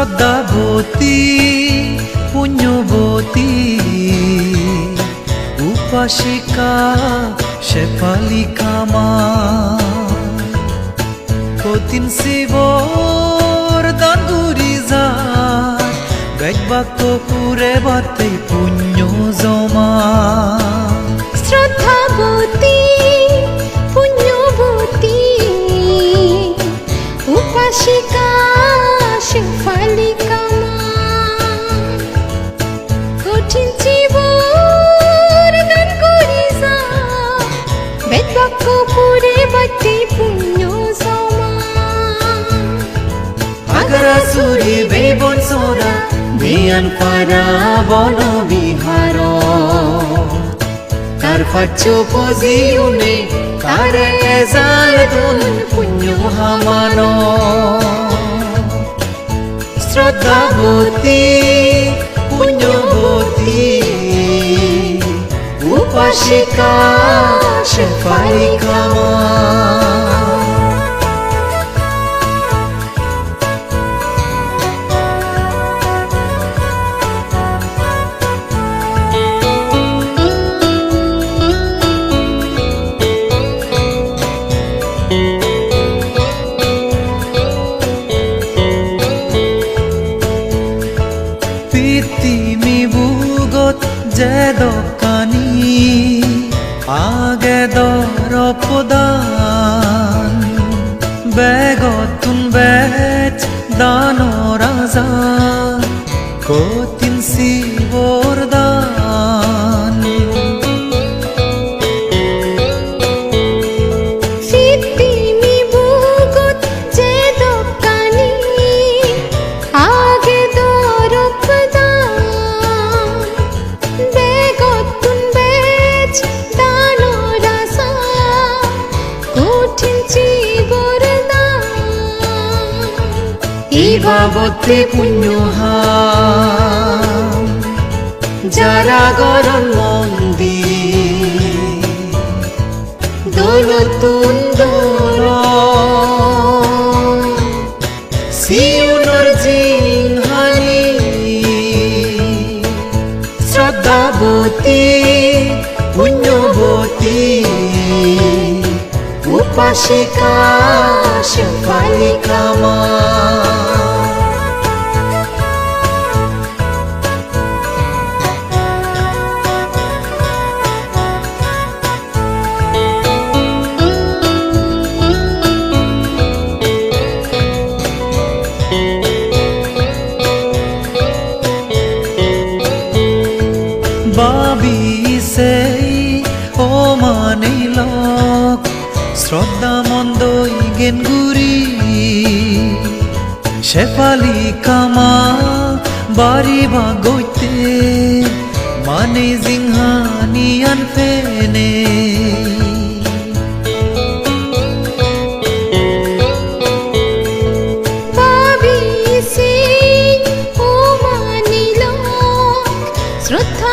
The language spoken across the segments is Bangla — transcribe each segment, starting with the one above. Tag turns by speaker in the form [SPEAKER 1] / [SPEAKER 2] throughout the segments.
[SPEAKER 1] শ্রদ্ধাবতী, পুণ্যবতী, উপাসিকা শেফালিকা মা। কতিন শিবর দান গুরি যায় বেগবাক্য পুরে বাতে পুণ্য জমা।
[SPEAKER 2] শ্রদ্ধাবতী
[SPEAKER 1] বেবন বিয়ান পারা বন বিহার। তার ফাচ্চ পজিউনে তার এজাল দুন পুণ্য হামান। শ্রদ্ধাবতী, পুণ্যবতী, উপাসিকা শেফালিকা মা পিতিমি বুগত যে দোকানী আগে দর প্রদান বেগতুন বেচ দান রাজা কতিন ইবাবতে পুণ্যহাম যারা গরম মন্দির দোলতুন দোল সিউনর জিংহানি শ্রদ্ধাবতী উপাসিকা শেফালিকা মানিলক শ্রদ্ধা মন্দই গেনগুরি শেফালি কামা বাড়ি বা গইতে মানে
[SPEAKER 2] ও মানিল শ্রদ্ধা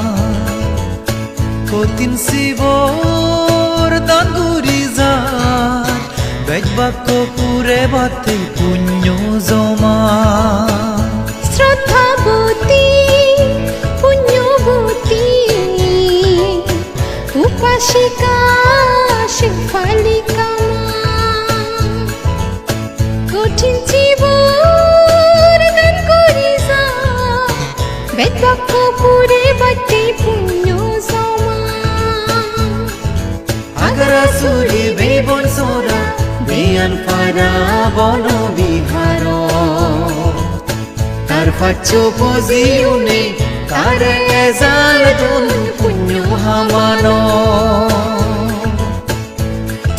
[SPEAKER 1] কতিন শিবর দাঙ্গুরি যার বেগবাক্য পুরে বাতে পুণ্য জমা।
[SPEAKER 2] শ্রদ্ধাবতী পুণ্যবতী উপাসিকা শেফালিকা মা কঠিন জীবর গান করি যা বেদ বাক্য পুরে বাটি পুণ্য
[SPEAKER 1] বিয়ান পারা বন বিহার তার ফাচ্চ পজিউনে Kareng ezal dun punyo hamano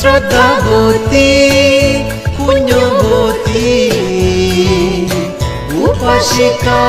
[SPEAKER 1] শ্রদ্ধাবতী, পুণ্যবতী, উপাসিকা